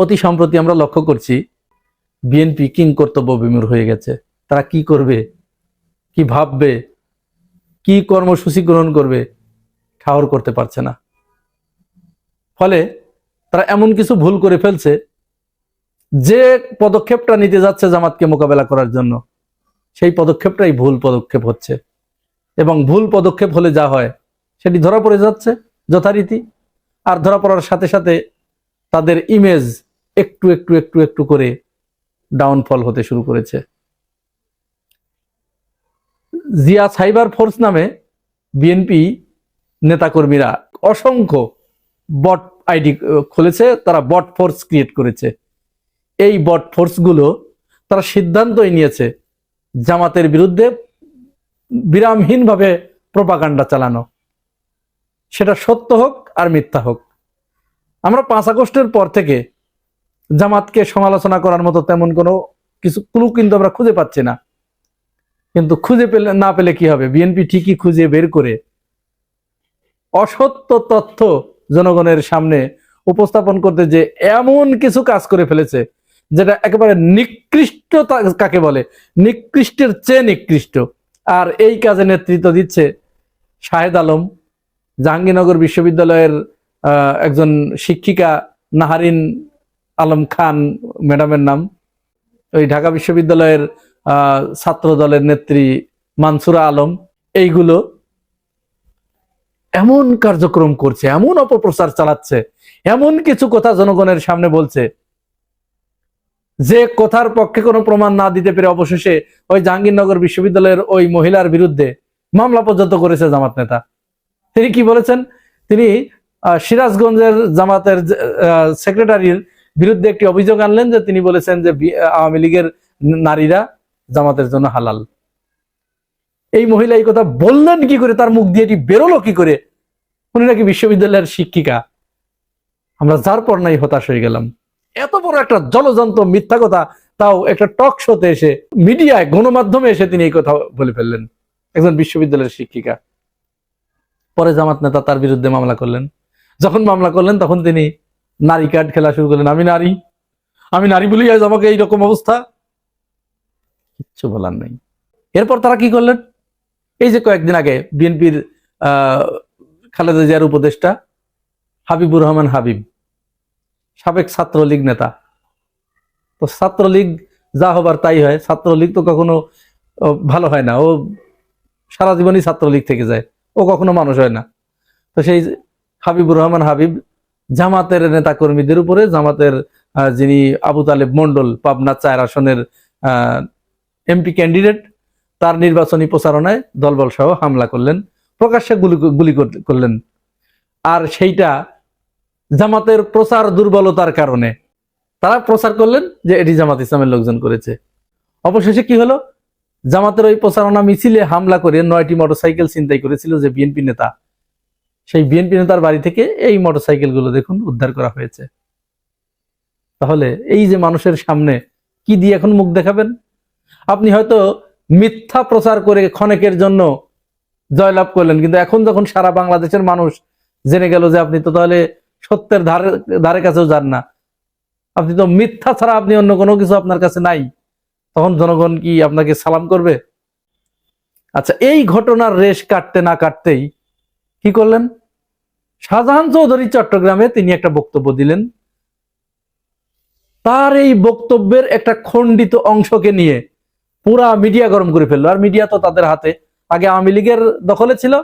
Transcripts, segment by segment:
অতি সম্প্রতি আমরা লক্ষ্য করছি বিএনপি কিং কর্তব্য বিমূর হয়ে গেছে। তারা কি করবে? কি ভাববে? কি কর্মসূচি গ্রহণ করবে? ঠাহর করতে পারছে না। ফলে তারা এমন কিছু ভুল করে ফেলছে, যে পদক্ষেপটা নিতে যাচ্ছে জামাতকে মোকাবেলা করার জন্য, সেই পদক্ষেপটাই ভুল পদক্ষেপ হচ্ছে। এবং ভুল পদক্ষেপ হলে যা হয়, সেটি ধরা পড়ে যাচ্ছে যথারীতি। আর ধরা পড়ার সাথে সাথে তাদের ইমেজ একটু একটু একটু একটু করে ডাউনফল হতে শুরু করেছে। জিয়া সাইবার ফোর্স নামে বিএনপি নেতাকর্মীরা অসংখ্য বট আইডি খুলেছে, তারা বট ফোর্স ক্রিয়েট করেছে। এই বট ফোর্সগুলো তারা সিদ্ধান্তই নিয়েছে জামাতের বিরুদ্ধে বিরামহীনভাবে প্রপাগান্ডা চালানো। সেটা সত্য হোক আর মিথ্যা হোক। আমরা পাঁচ আগস্টের পর থেকে জামাতকে সমালোচনা করার মতো তেমন কোনো কিছু ক্লু কিন্তু আমরা খুঁজে পাচ্ছি না। কিন্তু খুঁজে পেলে না পেলে কি হবে? বিএনপি ঠিকই খুঁজে বের করে অসত্য তথ্য জনগণের সামনে উপস্থাপন করতে যে এমন কিছু কাজ করে ফেলেছে, যেটা একেবারে নিকৃষ্ট কাকে বলে? নিকৃষ্টের চেয়ে নিকৃষ্ট। আর এই কাজে নেতৃত্ব দিচ্ছে শাহেদ আলম, জাহাঙ্গীরনগর বিশ্ববিদ্যালয়ের একজন শিক্ষিকা নাহারিন আলম খান ম্যাডামের নাম। ওই ঢাকা বিশ্ববিদ্যালয়ের ছাত্র দলের নেত্রী মানসুরা আলম। এইগুলো এমন কার্যক্রম করছে, এমন অপপ্রচার চালাচ্ছে, এমন কিছু কথা জনগণের সামনে বলছে, যে কথার পক্ষে কোনো প্রমাণ না দিতে পেরে অবশেষে ওই জাহাঙ্গীরনগর বিশ্ববিদ্যালয়ের ওই মহিলার বিরুদ্ধে মামলা পর্যন্ত করেছে জামাত নেতা। তিনি কি বলেছেন? তিনি সিরাজগঞ্জের জামাতের সেক্রেটারির বিরুদ্ধে একটি অভিযোগ আনলেন যে তিনি বলেছেন যে আওয়ামী লীগের নারীরা জামাতের জন্য হালাল। এই মহিলা এই কথা বললেন কি করে? তার মুখ দিয়ে এটি বেরোলো কি করে? উনি নাকি বিশ্ববিদ্যালয়ের শিক্ষিকা। আমরা যার পর নাই হতাশ হয়ে গেলাম। এত বড় একটা জলযন্ত্র মিথ্যা কথা, তাও একটা টক শোতে এসে, মিডিয়ায়, গণমাধ্যমে এসে তিনি এই কথা বলে ফেললেন। একজন বিশ্ববিদ্যালয়ের শিক্ষিকা। পরে জামাত নেতা তার বিরুদ্ধে মামলা করলেন। যখন মামলা করলেন, তখন তিনি নারী কার্ড খেলা শুরু করলেন। আমি নারী। আমি নারী বলেই আজ আমাকে এইরকম অবস্থা। কিচ্ছু বলার নেই। এরপর তারা কি করলেন? এই যে কয়েকদিন আগে বিএনপির খালেদা জিয়ার উপদেষ্টা হাবিবুর রহমান হাবিব, সাবেক ছাত্রলীগ নেতা। তো ছাত্রলীগ যা হবার তাই হয়। ছাত্রলীগ তো কখনো ভালো হয় না। ও সারা জীবনই ছাত্রলীগ থেকে যায়। ও কখনো মানুষ হয় না। তো সেই হাবিবুর রহমান হাবিব জামাতের নেতা কর্মীদের উপরে, জামাতের যিনি আবু তালেব মন্ডল পাবনা চার আসনের এমপি ক্যান্ডিডেট, তার নির্বাচনী প্রচারণায় দলবল সহ হামলা করলেন, প্রকাশ্যে গুলি গুলি করলেন। আর সেইটা জামাতের প্রচার দুর্বলতার কারণে। তারা প্রচার করলেন যে এটি জামাত ইসলামের লোকজন করেছে। অবশেষে কি হলো? জামাতের ওই প্রচারণা মিছিলে হামলা করে নয়টি মোটরসাইকেল ছিনতাই করেছিল যে বিএনপি নেতা সেই বিএনপি নেতার বাড়ি থেকে এই মোটরসাইকেলগুলো দেখুন উদ্ধার করা হয়েছে। তাহলে এই যে মানুষের সামনে কি দিয়ে এখন মুখ দেখাবেন? আপনি হয়তো মিথ্যা প্রচার করে ক্ষণেকের জন্য জয়লাভ করলেন, কিন্তু এখন যখন সারা বাংলাদেশের মানুষ জেনে গেল যে আপনি তো তাহলে সত্যের ধারে ধারে কাছেও যান না। আপনি তো মিথ্যা ছাড়া আপনি অন্য কোনো কিছু আপনার কাছে নাই। তখন জনগণ কি আপনাকে সালাম করবে? আচ্ছা এই ঘটনার রেশ কাটতে না কাটতেই কি করলেন? শাহজাহান চৌধুরী চট্টগ্রামে তিনি একটা বক্তব্য দিলেন। তার এই বক্তব্যের একটা খণ্ডিত অংশকে নিয়ে পুরা মিডিয়া গরম করে ফেলল। আর মিডিয়া তো তাদের হাতে। আগে আওয়ামী লীগের দখলে ছিল।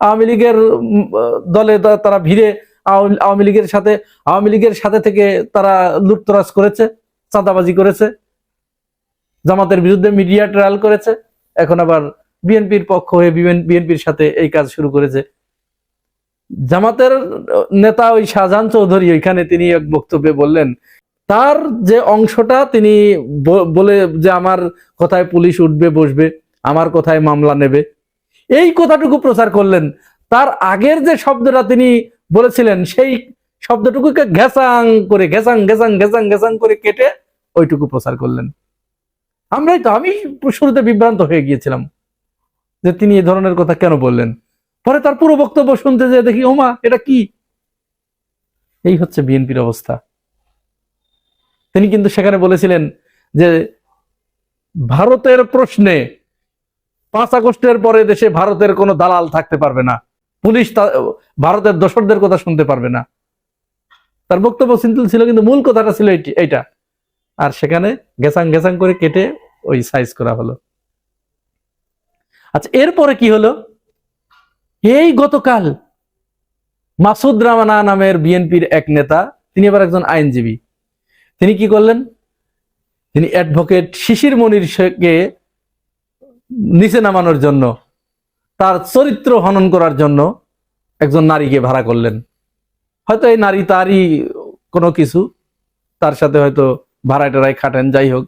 আওয়ামী লীগের দলে তারা ভিড়ে আওয়ামী লীগের সাথে, আওয়ামী লীগের সাথে থেকে তারা লুটতরাজ করেছে, চাঁদাবাজি করেছে, জামাতের বিরুদ্ধে মিডিয়া ট্রায়াল করেছে। এখন আবার বিএনপির পক্ষ হয়ে বিএনপির সাথে এই কাজ শুরু করেছে। জামাতের নেতা ওই শাহজাহান চৌধুরী, ওইখানে তিনি এক বক্তব্যে বললেন, তার যে অংশটা তিনি বলে যে আমার কথায় পুলিশ উঠবে, বসবে, আমার কথায় মামলা নেবে। এই কথাটুকু প্রচার করলেন। তার আগের যে শব্দটা তিনি বলেছিলেন, সেই শব্দটুকুকে ঘেসাং করে ঘেসাং ঘেসাং ঘেসাং ঘেসাং করে কেটে ওইটুকু প্রচার করলেন। আমরাই তো, আমি শুরুতে বিভ্রান্ত হয়ে গিয়েছিলাম। যে তিনি এই ধরনের কথা কেন বললেন? পরে তার পুরো বক্তব্য শুনতে যেয়ে দেখি, ওমা, এটা কি? এই হচ্ছে বিএনপির অবস্থা। তিনি কিন্তু সেখানে বলেছিলেন যে, ভারতের প্রশ্নে পাঁচ আগস্টের পরে দেশে ভারতের কোনো দালাল থাকতে পারবে না। পুলিশ ভারতের দোসরদের কথা শুনতে পারবে না। তার বক্তব্য ছিল, কিন্তু মূল কথাটা ছিল এইটা। আর সেখানে গেসাং গেসাং করে কেটে ওই সাইজ করা হলো। আচ্ছা এরপরে কি হলো? এই গতকাল মাসুদ রামানা নামের বিএনপির এক নেতা, তিনি আবার একজন আইনজীবী। তিনি কি করলেন? তিনি অ্যাডভোকেট শিশির মনির শেখকে নিচে নামানোর জন্য, তার চরিত্র হনন করার জন্য একজন নারীকে ভাড়া করলেন। হয়তো এই নারী তারই কোনো কিছু, তার সাথে হয়তো টাড়ায় খাটেন, যাই হোক।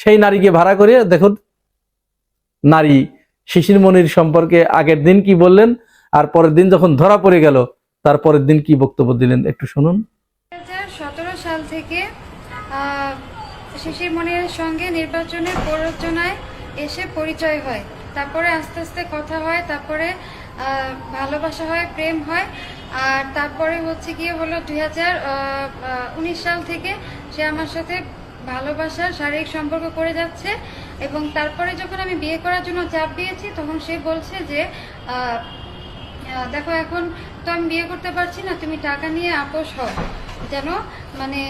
সেই নারীকে ভাড়া করে দেখুন, নারী শিশির মনির সম্পর্কে আগের দিন কি বললেন, আর পরের দিন যখন ধরা পড়ে গেল, তার পরের দিন কি বক্তব্য দিলেন একটু শুনুন। সতেরো সাল থেকে শিশির মনির সঙ্গে নির্বাচনের প্ররোচনায় এসে পরিচয় হয়। তারপরে আস্তে আস্তে কথা হয়, তারপরে ভালোবাসা হয়, প্রেম হয়, আর তারপরে হচ্ছে গিয়ে হলো দুই হাজার উনিশ সাল থেকে সে আমার সাথে ভালোবাসার শারীরিক সম্পর্ক করে যাচ্ছে এবং তারপরে যখন আমি বিয়ে করার জন্য চাপ দিয়েছি, তখন সে বলছে যে দেখো এখন তো আমি বিয়ে করতে পারছি না, তুমি টাকা নিয়ে আপোষ হও। যেন মানে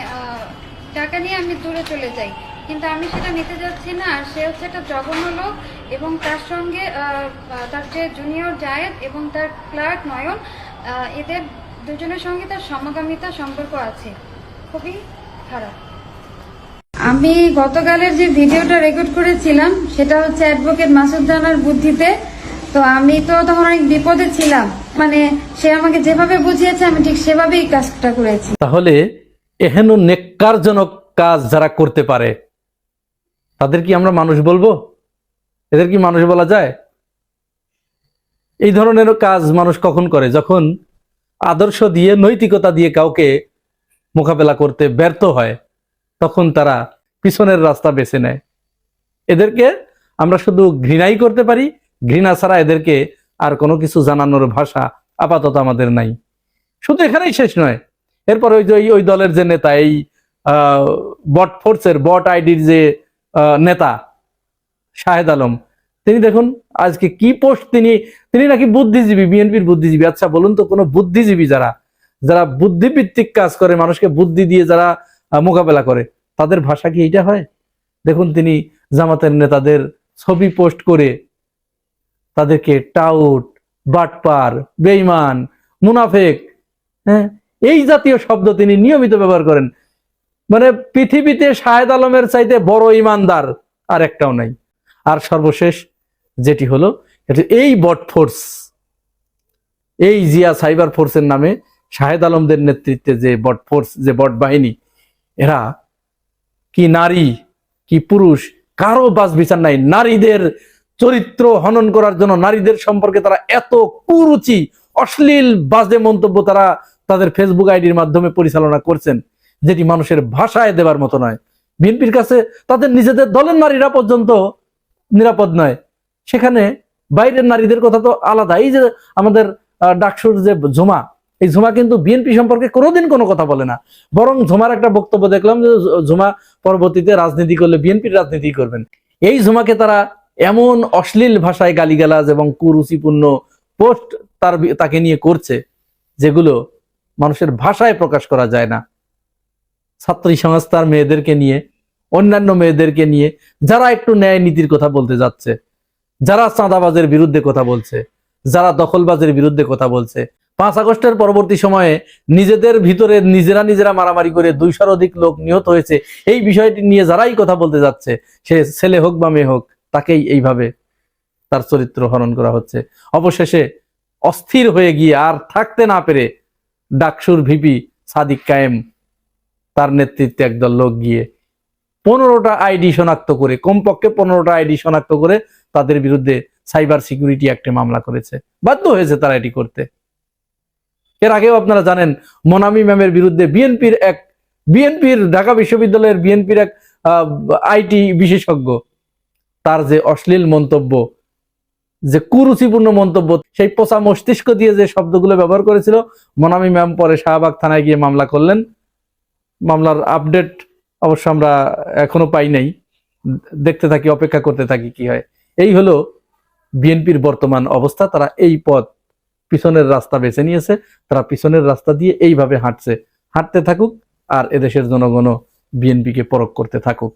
টাকা নিয়ে আমি দূরে চলে যাই। কিন্তু আমি সেটা নিতে যাচ্ছি না, আর সে হচ্ছে একটা জঘন্য লোক এবং তার সঙ্গে তার যে জুনিয়র জায়েদ এবং তার ক্লার্ক নয়ন এদের দুজনের সঙ্গে তার সমগামিতা সম্পর্ক আছে। খুবই খারাপ। আমি গতকালের যে ভিডিওটা রেকর্ড করেছিলাম, সেটা হচ্ছে অ্যাডভোকেট মাসুদ রানার বুদ্ধিতে। তো আমি তো তখন অনেক বিপদে ছিলাম। মানে সে আমাকে যেভাবে বুঝিয়েছে, আমি ঠিক সেভাবেই কাজটা করেছি। তাহলে এহেন নেককারজনক কাজ যারা করতে পারে, তাদের কি আমরা মানুষ বলব? এদের কি মানুষ বলা যায়? এই ধরনের কাজ মানুষ কখন করে? যখন আদর্শ দিয়ে, নৈতিকতা দিয়ে কাউকে মোকাবেলা করতে ব্যর্থ হয়। তখন তারা পিছনের রাস্তা বেছে নেয়। এদেরকে আমরা শুধু ঘৃণাই করতে পারি, ঘৃণা ছাড়া এদেরকে আর কোনো কিছু জানানোর ভাষা আপাতত আমাদের নাই। শুধু এখানেই শেষ নয়, এরপর ওই যে, ওই- দলের যে নেতা, এই বট ফোর্সের, বট আইডির যে নেতা, শাহেদ আলম, তিনি দেখুন আজকে কি পোস্ট তিনি তিনি নাকি বুদ্ধিজীবী, বিএনপির বুদ্ধিজীবী। আচ্ছা বলুন তো কোনো বুদ্ধিজীবী যারা যারা বুদ্ধিভিত্তিক কাজ করে, মানুষকে বুদ্ধি দিয়ে যারা মোকাবেলা করে। তাদের ভাষা কি এইটা হয়? দেখুন, তিনি জামাতের নেতাদের ছবি পোস্ট করে তাদেরকে টাউট, বাটপার, বেইমান, মুনাফেক হ্যাঁ এই জাতীয় শব্দ তিনি নিয়মিত ব্যবহার করেন। মানে পৃথিবীতে শাহেদ আলমের চাইতে বড় ইমানদার আর একটাও নাই। আর সর্বশেষ যেটি হলো এই বট ফোর্স, এই জিয়া সাইবার ফোর্সের নামে শাহেদ আলমদের নেতৃত্বে যে বট ফোর্স, যে বট বাহিনী এরা কি নারী, কি পুরুষ, কারও বাস বিচার নাই। নারীদের চরিত্র হনন করার জন্য নারীদের সম্পর্কে তারা এত কুরুচি, অশ্লীল, বাজে মন্তব্য তারা তাদের ফেসবুক আইডির মাধ্যমে পরিচালনা করছেন, যেটি মানুষের ভাষায় দেবার মতো নয়। বিএনপির কাছে তাদের নিজেদের দলের নারীরা পর্যন্ত নিরাপদ নয়। সেখানে বাইরের নারীদের কথা তো আলাদা এই যে আমাদের ডাকসুর যে ঝুমা এই ঝুমা কিন্তু বিএনপি সম্পর্কে কোনোদিন কোনো কথা বলে না। বরং ঝুমার একটা বক্তব্য দেখলাম যে ঝুমা পরবর্তীতে রাজনীতি করলে বিএনপির রাজনীতি করবেন। এই ঝুমাকে তারা এমন অশ্লীল ভাষায় গালিগালাজ এবং কুরুচিপূর্ণ পোস্ট তার তাকে নিয়ে করছে, যেগুলো মানুষের ভাষায় প্রকাশ করা যায় না। ছাত্রী সংস্থার মেয়েদেরকে নিয়ে, অন্যান্য মেয়েদেরকে নিয়ে যারা একটু ন্যায় নীতির কথা বলতে যাচ্ছে, যারা চাঁদাবাজের বিরুদ্ধে কথা বলছে, যারা দখলবাজের বিরুদ্ধে কথা বলছে পাঁচ আগস্টের পরবর্তী সময়ে নিজেদের ভিতরে নিজেরা নিজেরা মারামারি করে দুইশোর অধিক লোক নিহত হয়েছে। এই বিষয়টি নিয়ে যারাই কথা বলতে যাচ্ছে, সে ছেলে হোক বা মেয়ে হোক, তাকেই এইভাবে তার চরিত্র হরণ করা হচ্ছে। অবশেষে অস্থির হয়ে গিয়ে আর থাকতে না পেরে ডাকসুর ভিপি সাদিক কায়েম তার নেতৃত্বে একদল লোক গিয়ে পনেরোটা আইডি শনাক্ত করে, কমপক্ষে পনেরোটা আইডি শনাক্ত করে তাদের বিরুদ্ধে সাইবার সিকিউরিটি অ্যাক্টে মামলা করেছে। বাধ্য হয়েছে তারা এটি করতে। এর আগেও আপনারা জানেন, মোনামি ম্যামের বিরুদ্ধে বিএনপির এক, বিএনপির ঢাকা বিশ্ববিদ্যালয়ের বিএনপির এক আইটি বিশেষজ্ঞ, তার যে অশ্লীল মন্তব্য, যে কুরুচিপূর্ণ মন্তব্য, সেই পোষা মস্তিষ্ক দিয়ে যে শব্দগুলো ব্যবহার করেছিল, মোনামি ম্যাম পরে শাহবাগ থানায় গিয়ে মামলা করলেন। মামলার আপডেট অবশ্য আমরা এখনও পাই নাই। দেখতে থাকি, অপেক্ষা করতে থাকি কি হয়। এই হলো বিএনপির বর্তমান অবস্থা, তারা এই পথ পিছনের রাস্তা বেছে নিয়েছে, তারা পিছনের রাস্তা দিয়ে এইভাবে হাঁটছে। হাঁটতে থাকুক আর এদেশের জনগণও বিএনপিকে পরক করতে থাকুক।